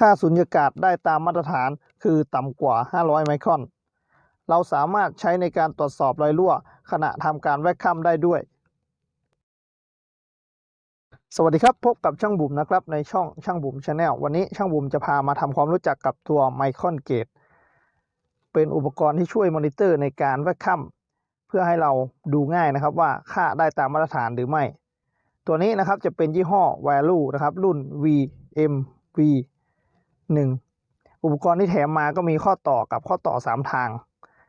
ค่าสุญญากาศได้ตามมาตรฐานคือต่ำกว่า 500 ไมครอน เราสามารถใช้ในการตรวจสอบรอยรั่ว ขณะทำการแวคคัมได้ด้วย สวัสดีครับ พบกับช่างบุ๋มนะครับ ในช่องช่างบุ๋มชาแนลวันนี้ช่างบุ๋มจะพามาทำความรู้จักกับตัวไมครอนเกตเป็นอุปกรณ์ที่ช่วยมอนิเตอร์ในการแวคคัมเพื่อให้เราดูง่ายนะครับว่าค่าได้ตามมาตรฐานหรือไม่ ตัวนี้นะครับจะเป็นยี่ห้อ Value นะครับรุ่น VMV 1 อุปกรณ์ที่แถมมาก็มีข้อต่อกับข้อต่อ 3 ทาง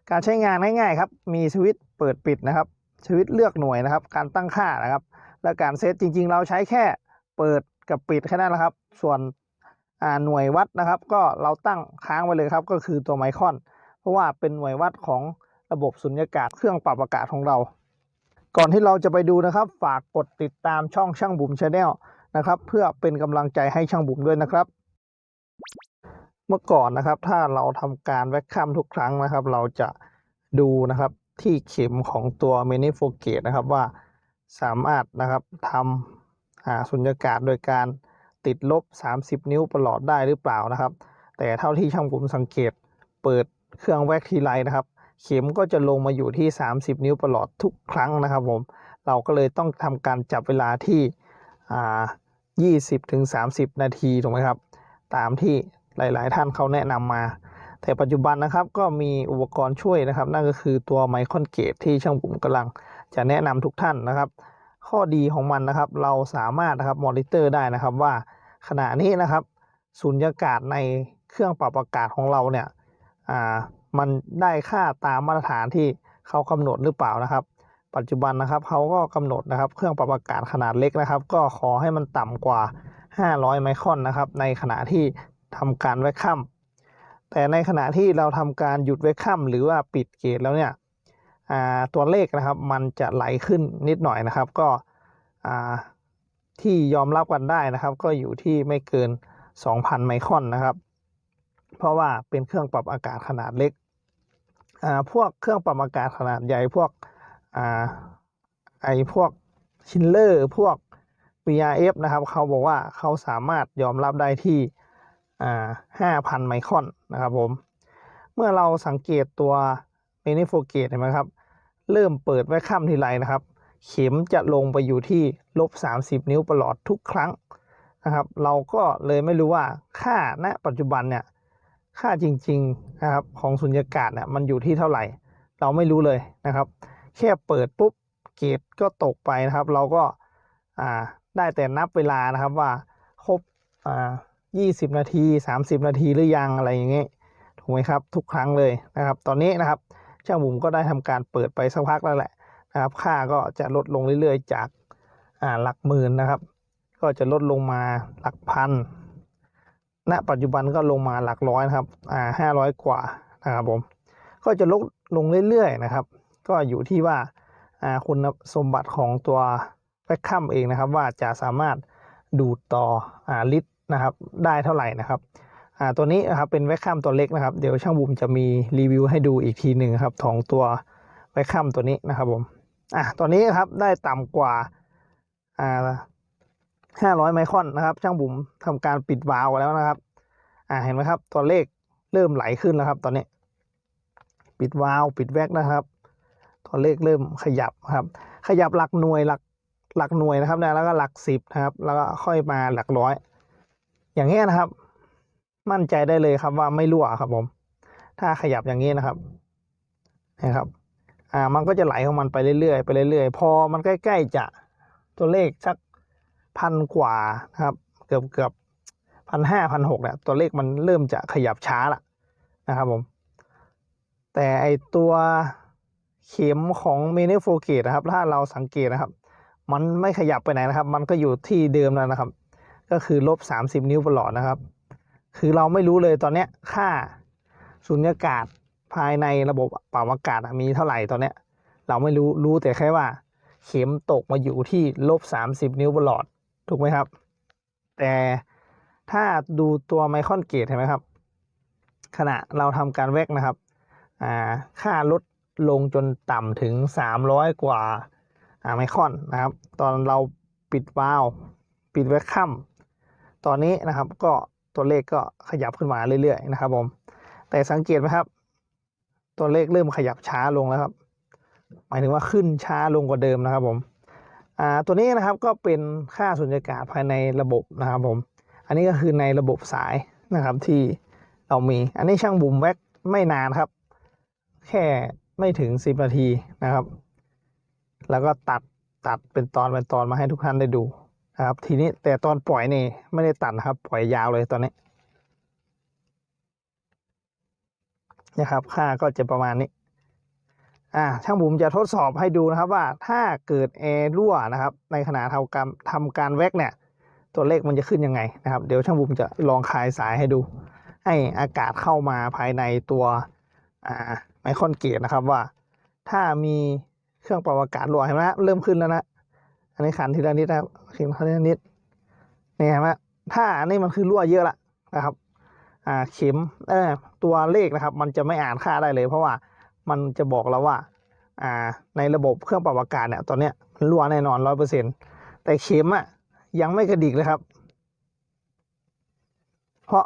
การใช้งานง่ายๆครับ มีสวิตช์เปิดปิดนะครับสวิตช์เลือกหน่วยนะครับ การตั้งค่านะครับ และการเซตจริง ๆ เราใช้แค่เปิดกับปิดแค่นั้นนะครับ ส่วนหน่วยวัดนะครับ ก็เราตั้งค้างไว้เลยครับ ก็คือตัวไมคอน เพราะว่าเป็นหน่วยวัดของระบบสุญญากาศเครื่องปรับอากาศของเรา ก่อนที่เราจะไปดูนะครับ ฝากกดติดตามช่องช่างบุ๋มชาแนลนะครับ เพื่อเป็นกำลังใจให้ช่างบุ๋มด้วยนะครับ เมื่อก่อนนะครับ ถ้าเราทำการแวคคัมทุกครั้งนะครับ เราจะดูนะครับที่เข็มของตัวเมนิโฟเกตนะครับว่าสามารถนะครับทำอ่าสุญญากาศโดยการติดลบ 30 นิ้วประหลอดได้หรือเปล่านะครับ แต่เท่าที่ช่างผมสังเกตเปิดเครื่องแวกทีไรนะครับ เข็มก็จะลงมาอยู่ที่ 30 นิ้วประหลอดทุกครั้งนะครับผมเราก็เลยต้องทำการจับเวลาที่อ่า20ถึง30 นาทีถูกไหมครับ ตามที่หลาย ๆ ท่านเขาแนะนำมา แต่ปัจจุบันนะครับก็มีอุปกรณ์ช่วยนะครับ นั่นก็คือตัวไมคอนเกตที่ช่างผมกำลังจะแนะนำทุกท่านนะครับ ข้อดีของมันนะครับ เราสามารถนะครับมอนิเตอร์ได้นะครับว่าขณะนี้นะครับสุญญากาศในเครื่องปรับอากาศของเราเนี่ยมันได้ค่าตามมาตรฐานที่เขากำหนดหรือเปล่านะครับ ปัจจุบันนะครับเขาก็กำหนดนะครับ เครื่องปรับอากาศขนาดเล็กนะครับ ก็ขอให้มันต่ำกว่า 500 ไมครอนนะครับ ในขณะที่ทำการแวคคัมแต่ในขณะที่เราทำการหยุดแวคคัมหรือว่าปิดเกตแล้วเนี่ยตัวเลขนะครับมันจะไหลขึ้นนิดหน่อยนะครับ ก็ที่ยอมรับกันได้นะครับ ก็อยู่ที่ไม่เกิน 2,000 ไมครอนนะครับ เพราะว่าเป็นเครื่องปรับอากาศขนาดเล็กพวกเครื่องปรับอากาศขนาดใหญ่พวกอไอพวกชินเลอร์ พวก VRF นะครับเขาบอกว่าเขาสามารถยอมรับได้ที่อ่า5,000ไมครอนนะครับผม เมื่อเราสังเกตตัว m a n i f o g a t e เห็นไหมครับ เริ่มเปิดไว้ค่ำทีไรนะครับ เข็มจะลงไปอยู่ที่ลบ 30 นิ้วประหลอดทุกครั้งนะครับ เราก็เลยไม่รู้ว่าค่าณปัจจุบันเนี่ยค่าจริงๆนะครับของสุญญากาศเนี่ยมันอยู่ที่เท่าไหร่ เราไม่รู้เลยนะครับ แค่เปิดปุ๊บเกรดก็ตกไปนะครับ เราก็อ่า ได้แต่นับเวลานะครับว่าครบอ่า20นาที30นาทีหรือยังอะไรอย่างเงี้ยถูกไหมครับ ทุกครั้งเลยนะครับ ตอนนี้นะครับช่างบุ๋มก็ได้ทำการเปิดไปสักพักแล้วแหละนะครับ ค่าก็จะลดลงเรื่อยๆ จากอ่าหลักหมื่นนะครับ ก็จะลดลงมาหลักพันณปัจจุบันก็ลงมาหลักร้อยนะครับอ่าห้าร้อยกว่านะครับผมก็จะลดลงเรื่อยๆนะครับ ก็อยู่ที่ว่าอ่าคุณสมบัติของตัว แวคคัมเองนะครับ ว่าจะสามารถดูดต่ออลิตรนะครับได้เท่าไหร่นะครับตัวนี้นะครับเป็นแวคคัมตัวเล็กนะครับ เดี๋ยวช่างบุมจะมีรีวิวให้ดูอีกทีหนึ่งครับของตัวแวคคัมตัวนี้นะครับผมอะตัวนี้นะครับได้ต่ำกว่าอ่าห้าร้อยไมครอนนะครับ ช่างบุ๋มทำการปิดวาล์วแล้วนะครับอ่าเห็นไหมครับตัวเลขเริ่มไหลขึ้นแล้วครับ ตอนนี้ ปิดวาล์วปิดแวกนะครับ ตัวเลขเริ่มขยับครับ ขยับหลักหน่วยหลัก หลักหน่วยนะครับนะแล้วก็หลักสิบนะครับ แล้วก็ค่อยมาหลักร้อย อย่างเงี้ยนะครับ มั่นใจได้เลยครับว่าไม่รั่วครับผม ถ้าขยับอย่างนี้นะครับนะครับ อ่ามันก็จะไหลของมันไปเรื่อยๆไปเรื่อยๆ พอมันใกล้ๆจะตัวเลขสักพันกว่านะครับ เกือบเกือบพันห้าพันหกเนี่ยตัวเลขมันเริ่มจะขยับช้าละนะครับผม แต่ไอตัวเข็มของเมเนโฟเกตนะครับ ถ้าเราสังเกตนะครับ มันไม่ขยับไปไหนนะครับ มันก็อยู่ที่เดิมแล้วนะครับ ก็คือลบสามสิบนิ้วประหลอดนะครับ คือเราไม่รู้เลยตอนเนี้ยค่าสุญญากาศภายในระบบปรับอากาศมีเท่าไหร่ตอนเนี้ย เราไม่รู้รู้แต่แค่ว่า เข็มตกมาอยู่ที่ลบสามสิบนิ้วประหลอดถูกไหมครับ แต่ถ้าดูตัวไมครอนเกตเห็นไหมครับ ขณะเราทำการแวกนะครับอ่าค่าลดลงจนต่ำถึง 300 กว่า ไมคอนนะครับ ตอนเราปิดวาล์วปิดแวคคัมตอนนี้นะครับก็ตัวเลขก็ขยับขึ้นมาเรื่อยๆนะครับผม แต่สังเกตไหมครับ ตัวเลขเริ่มขยับช้าลงแล้วครับ หมายถึงว่าขึ้นช้าลงกว่าเดิมนะครับผมอ่าตัวนี้นะครับก็เป็นค่าสุญญากาศภายในระบบนะครับผม อันนี้ก็คือในระบบสายนะครับที่เรามี อันนี้ช่างบุ๋มแว็กไม่นานครับ แค่ไม่ถึง 10 นาทีนะครับ แล้วก็ตัดตัดเป็นตอนเป็นตอนมาให้ทุกท่านได้ดูนะครับ ทีนี้แต่ตอนปล่อยนี่ไม่ได้ตัดนะครับ ปล่อยยาวเลยตอนนี้นะครับ ค่าก็จะประมาณนี้ อ่าช่างบุ๋มจะทดสอบให้ดูนะครับว่าถ้าเกิดแอร์รั่วนะครับ ในขณะทำการทำการแว็กเนี่ย ตัวเลขมันจะขึ้นยังไงนะครับ เดี๋ยวช่างบุ๋มจะลองคลายสายให้ดู ให้อากาศเข้ามาภายในตัวไมคอนเกตนะครับว่า ถ้ามี เครื่องปรับอากาศรั่วเห็นไหมเริ่มขึ้นแล้วนะ อันนี้ขันทีละนิดนะครับขันทีละนิดนี่เห็นไหมถ้าอันนี้มันคือรั่วเยอะละนะครับ อ่าเข็มเออตัวเลขนะครับ มันจะไม่อ่านค่าได้เลย เพราะว่ามันจะบอกเราว่า อ่า ในระบบเครื่องปรับอากาศเนี่ยตอนเนี้ยมันรั่วแน่นอนร้อยเปอร์เซ็นแต่เข็มอะยังไม่กระดิกเลยครับ เพราะ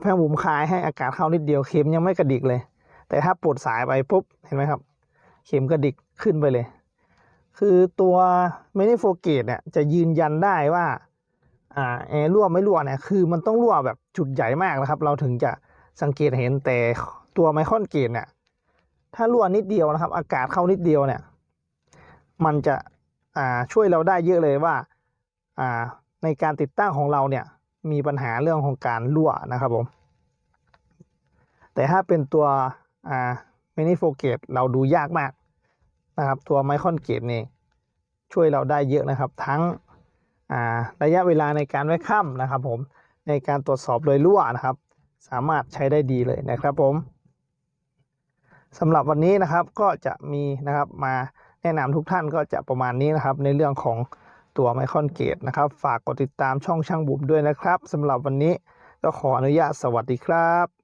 แพงบุ๋มคายให้อากาศเข้านิดเดียวเข็มยังไม่กระดิกเลย แต่ถ้าปลดสายไปปุ๊บเห็นไหมครับ เข็มกระดิก ขึ้นไปเลย คือตัวเมนิโฟเกตเนี่ยจะยืนยันได้ว่าอ่าแอร์รั่วไม่รั่วเนี่ยคือมันต้องรั่วแบบจุดใหญ่มากนะครับ เราถึงจะสังเกตเห็นแต่ตัวไมคอนเกตเนี่ยถ้ารั่วนิดเดียวนะครับ อากาศเข้านิดเดียวเนี่ย มันจะอ่าช่วยเราได้เยอะเลยว่าอ่าในการติดตั้งของเราเนี่ยมีปัญหาเรื่องของการรั่วนะครับผม แต่ถ้าเป็นตัวอ่ามินิโฟเกตเราดูยากมาก นะครับ ตัวไมคอนเกตนี่ช่วยเราได้เยอะนะครับ ทั้งระยะเวลาในการไว้ค่ำนะครับ ผมในการตรวจสอบโดยรั่วนะครับ สามารถใช้ได้ดีเลยนะครับผมสำหรับวันนี้นะครับก็จะมีนะครับมาแนะนำทุกท่านก็จะประมาณนี้นะครับ ในเรื่องของตัวไมคอนเกตนะครับ ฝากกดติดตามช่องช่างบุ๋มด้วยนะครับสำหรับวันนี้ก็ขออนุญาตสวัสดีครับ